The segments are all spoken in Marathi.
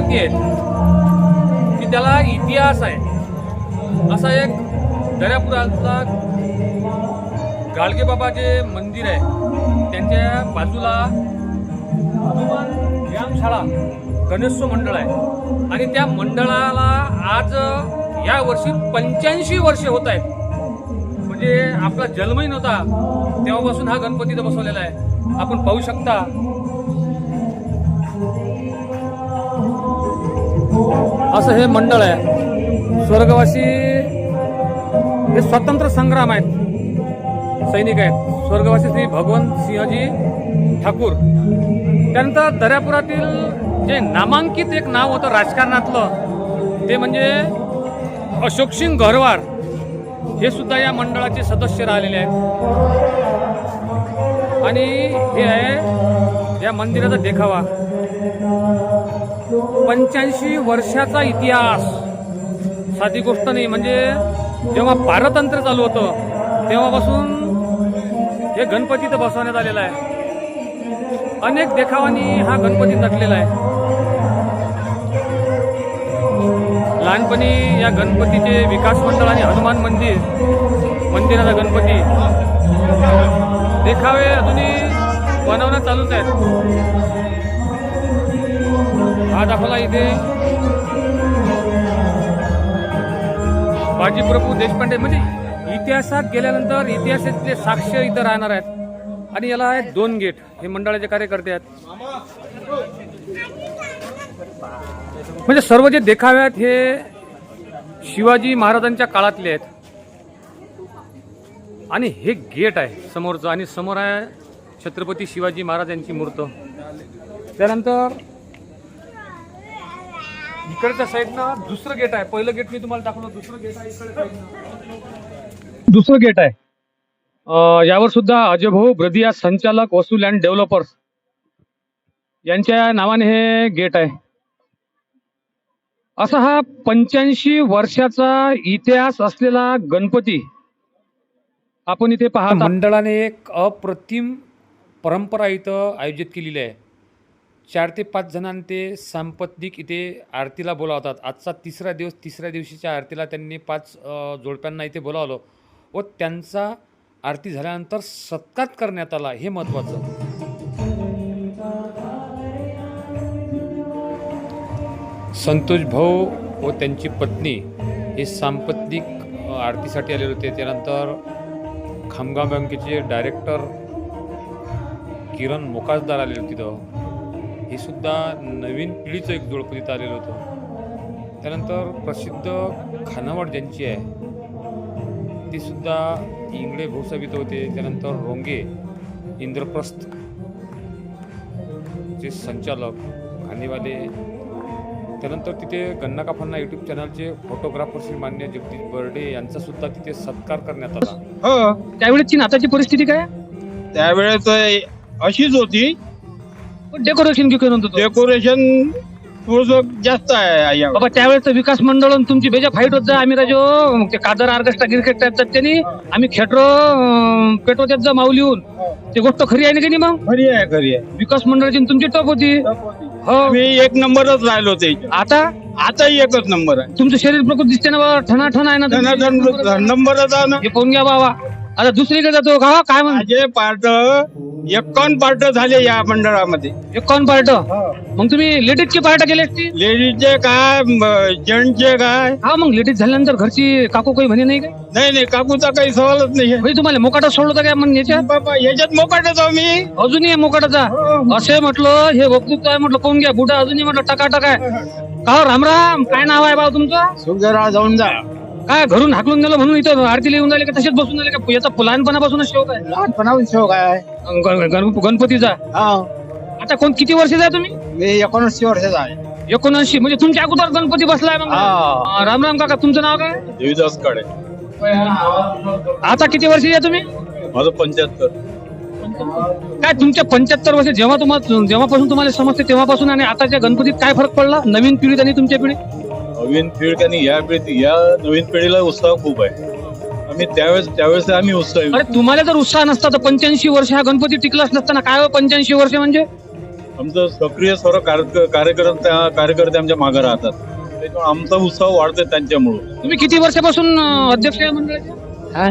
पती आहेत की त्याला इतिहास आहे. असा एक दर्यापुरातला गाडगेबाबा जे मंदिर आहे. त्यांच्या बाजूला हनुमान व्यायामशाळा गणेशोत्सव मंडळ आहे. आणि त्या मंडळाला आज या वर्षी पंच्याऐंशी वर्षे होत आहेत. म्हणजे आपला जन्मही नव्हता. तेव्हापासून हा गणपती इथं बसवलेला आहे. आपण पाहू शकता. असं हे मंडळ आहे. स्वर्गवासी हे स्वतंत्र संग्राम आहेत. सैनिक आहेत. स्वर्गवासी श्री भगवंत सिंहजी ठाकूर. त्यानंतर दर्यापुरातील जे नामांकित एक नाव होतं राजकारणातलं ते म्हणजे अशोक सिंग घरवार. हे सुद्धा या मंडळाचे सदस्य राहिलेले आहेत. आणि हे आहे या मंदिराचा देखावा. पंच्याऐंशी वर्षाचा इतिहास. साधी गोष्ट नाही म्हणजे जेव्हा पारतंत्र चालू होतं तेव्हापासून हे गणपती तर बसवण्यात आलेलं आहे. अनेक देखावांनी हा गणपती नटलेला आहे. लहानपणी या गणपतीचे विकास मंडळ आणि हनुमान मंदिर मंदिराचा गणपती. देखावे अजूनही बनवणं चालूच आहेत. आज दाखवला इथे. बाजीप्रभू देशपांडे म्हणजे इतिहासात गेल्यानंतर इतिहासाचे साक्ष इथं राहणार आहेत आणि याला आहेत दोन गेट हे मंडळाचे कार्यकर्ते आहेत. म्हणजे सर्व जे देखावे आहेत हे शिवाजी महाराजांच्या काळातले आहेत. आणि हे गेट आहे समोरचं आणि समोर आहे छत्रपती शिवाजी महाराज यांची मूर्त. त्यानंतर इकडच्या साईडनं दुसरं गेट आहे. पहिलं गेट मी तुम्हाला दाखवलं दुसरं गेट आहे इकडे दुसरं गेट आहे. अं, यावर सुद्धा अजय भाऊ ब्रदिया संचालक वसूल अँड डेव्हलपर्स यांच्या नावाने हे गेट आहे. असा हा पंच्याऐंशी वर्षाचा इतिहास असलेला गणपती आपण इथे पाहता. मंडळाने एक अप्रतिम परंपरा इथं आयोजित केलेली आहे. चार ते पाच जणांना ते सांपत्तिक इथे आरतीला बोलावतात. आजचा तिसरा दिवस तिसऱ्या दिवशीच्या आरतीला त्यांनी पाच जोडप्यांना इथे बोलावलं व त्यांचा आरती झाल्यानंतर सत्कार करण्यात आला. हे महत्त्वाचं. संतोष भाऊ व त्यांची पत्नी हे सांपत्तिक आरतीसाठी आलेले होते. त्यानंतर खामगाव बँकेचे डायरेक्टर किरण मोकाजदार आले होते तिथं. हे सुद्धा नवीन पिढीचं एक जोडपं तिथं आलेलं होतं. त्यानंतर प्रसिद्ध खानावळ ज्यांची आहे ती सुद्धा इंगळे इथं होते. त्यानंतर रोंगे इंद्रप्रस्थ चे संचालक खाणेवाले. त्यानंतर तिथे गन्ना काफांना यूट्यूब चॅनलचे फोटोग्राफर श्री मान्य जगदीश बर्डे यांचा सुद्धा तिथे सत्कार करण्यात आला. हो. त्यावेळेची नाताची परिस्थिती काय? त्यावेळेस अशीच होती. डेकोरेशन घेऊन होतो डेकोरेशन थोडस जास्त आहे या- बाबा त्यावेळेचं विकास मंडळ आणि तुमची बेजा फाईट होत जा आम्ही राजो ते कादर ऑर्केस्ट्रा क्रिकेट टाईप त्यांनी आम्ही खेटरो अं, पेटो त्यात जा माऊलीहून. ते गोष्ट खरी आहे ना की नाही मग? खरी आहे खरी आहे. विकास मंडळाची आणि तुमची टप होती. हो. मी एक नंबरच राहिलो ते आता? आताही एकच नंबर आहे. तुमचं शरीर प्रकृत दिसते ना बाबा ठणा ठण आहे ना तुमची. नंबरच आहे ना. हे पाहून घ्या बाबा. आता दुसरीकडे जातो का? हो? काय म्हण माझे पार्ट एकावन्न पार्ट झाले या मंडळामध्ये. कोण पार्ट? मग तुम्ही लेडीजची पार्ट केली असती लेडीजचे काय जेंट्सचे काय? हा मग लेडीज झाल्यानंतर घरची काकू काही म्हणे नाही काय? नाही नाही काकूचा काही सवालच नाही आहे. म्हणजे तुम्हाला मोकाटा सोडलं होतं काय मग याच्यात? बाबा याच्यात मोकाटच आहो मी. अजूनही आहे मोकाटाचा. असे म्हटलं हे वक्तृत्व आहे म्हटलं पाहून घ्या? बुडा अजूनही म्हटलं टकाटक आहे. का हो, रामराम काय नाव आहे बाबा तुमचं? सुंदरा जाऊन जा. काय घरून हाकलून गेलं म्हणून इथं आरती लिहून राहिले का? तसेच बसून राहिले का? याचा लहानपणापासूनच शोक आहे. लहानपणाहून शोक आहे. गण- गणपतीचा? हा. आता कोण किती वर्षाचा आहे तुम्ही? मी एकोणऐंशी वर्षाचा आहे एकोणऐंशी. म्हणजे तुमच्या अगोदर गणपती बसलाय मग? हा. राम राम काका तुमचं नाव काय? देवीदासकडे आता किती वर्षाचे आहे तुम्ही? माझं पंच्याहत्तर. काय तुमच्या पंच्याहत्तर वर्ष जेव्हा तुम्हाला जेव्हापासून तुम्हाला समजते तेव्हापासून आणि आताच्या गणपतीत काय फरक पडला? नवीन पिढीत आणि तुमच्या पिढीत? नवीन पिढी आणि या पिढी या नवीन पिढीला उत्साह खूप आहे. आम्ही त्यावेळेस त्यावेळेस आम्ही उत्साही अरे तुम्हाला जर उत्साह नसता तर पंच्याऐंशी वर्ष हा गणपती टिकलाच नसताना काय पंच्याऐंशी वर्ष म्हणजे? आमचं सक्रिय सर्व कार्य- कार्यकर्ते कार्यकर्ते आमच्या मागे राहतात. त्याच्यामुळे आमचा उत्साह वाढतोय त्यांच्यामुळे. तुम्ही किती वर्षापासून अध्यक्ष आहे मंडळाचे? हा?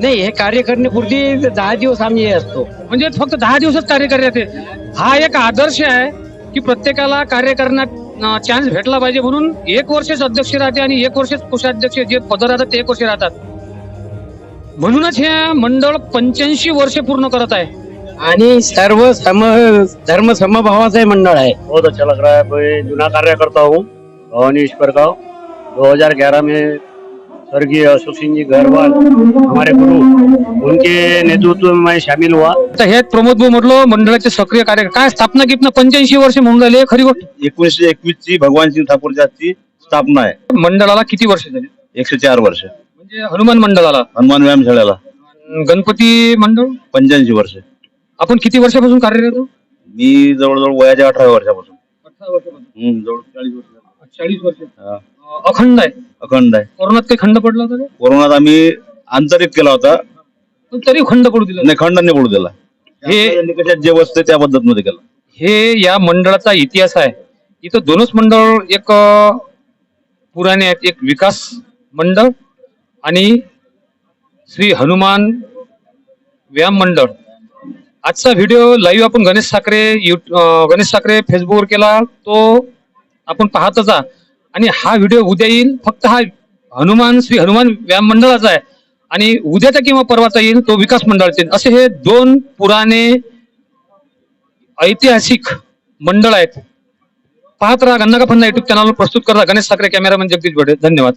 नाही हे कार्य करण्यापुरती दहा दिवस आम्ही हे असतो. म्हणजे फक्त दहा दिवसात कार्य करण्यात येते हा एक आदर्श आहे की प्रत्येकाला कार्य करण्यात चान्स भेटला पाहिजे म्हणून एक वर्षच अध्यक्ष राहते आणि एक वर्षच कोषाध्यक्ष जे पद राहतात ते एक वर्ष राहतात. म्हणूनच हे मंडळ पंच्याऐंशी वर्ष पूर्ण करत आहे. आणि सर्व सम धर्म समभावाचं हे मंडळ आहे. बहुत अच्छा लग रहा है मैं जूना कार्यकर्ता हूँ भवानी ईश्वर गाँव 2011 में स्वर्गीय अशोक सिंह जी गहरवाल हमारे गुरु उनके नेतृत्व में मैं शामिल हुआ। आता हे प्रमोद भाऊ म्हटलं मंडळाचे सक्रिय कार्य काय स्थापना गिपना पंच्याऐंशी वर्ष म्हणून राहिले खरी गोष्ट? एकोणीसशे एकवीस ची भगवान सिंग ठाकूरच्या ची स्थापना आहे. मंडळाला किती वर्ष झाली? एकशे चार वर्ष. म्हणजे हनुमान मंडळाला? हनुमान व्यायामशाळेला. गणपती मंडळ? पंच्याऐंशी वर्ष. आपण किती वर्षापासून कार्यरत आहोत? मी जवळजवळ वयाच्या अठरा वर्षापासून. अठरा वर्षापासून. हम्म, जवळ चाळीस वर्ष. चाळीस वर्ष. हा. अखंड आहे. अखंड आहे. कोरोनात काही खंड पडला होता का? कोरोनात आम्ही आंतरिक केला होता. पण तरी खंड पडू दिला नाही. नाही खंड नाही पडू दिला. हे निकषात जे वस्तू आहे त्या पद्धतीमध्ये केला. हे या मंडळाचा इतिहास आहे. इथं दोनच मंडळ एक अं, पुराणे आहेत एक विकास मंडळ आणि श्री हनुमान व्यायाम मंडळ. आजचा व्हिडिओ लाईव्ह आपण गणेश साखरे अं, गणेश साखरे फेसबुकवर केला तो आपण पाहतच आहात. आणि हा व्हिडिओ उद्या येईल फक्त हा हनुमान श्री हनुमान व्यायाम मंडळाचा आहे. आणि उद्याचा किंवा परवाचा येईल तो विकास मंडळाचे असे हे दोन पुराणे ऐतिहासिक मंडळ आहेत. पाहत राहा. गन्नाका फन्ना युट्यूब चॅनलवर प्रस्तुत करा. गणेश साखरे कॅमेरामॅन जगदीश बडे धन्यवाद.